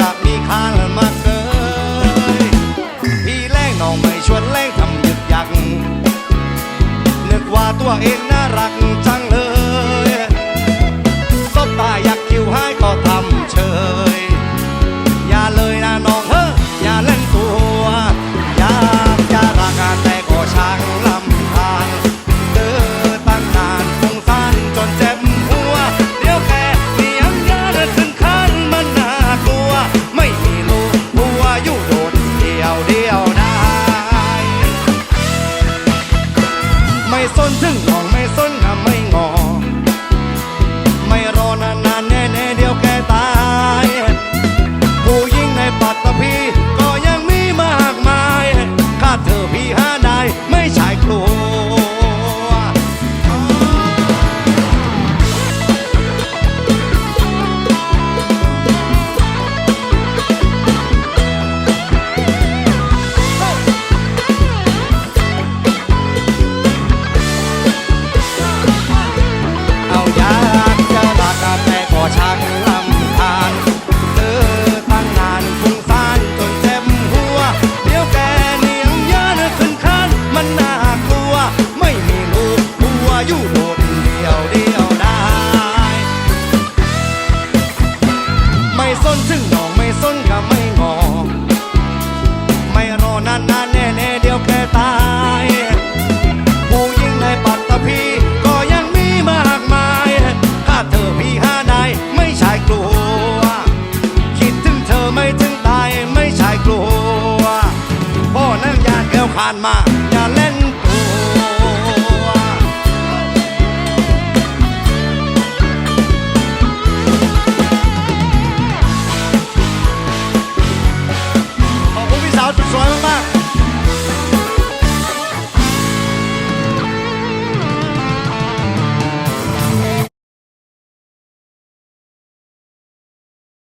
จากมีค่ามาเกยพี่แรงน้องไม่ชวนแรงทำหยุดยักนึกว่าตัวเอง ซึ่งมองไม่สนทำไม่งอ Yeah. ผ่านมา อย่าเล่น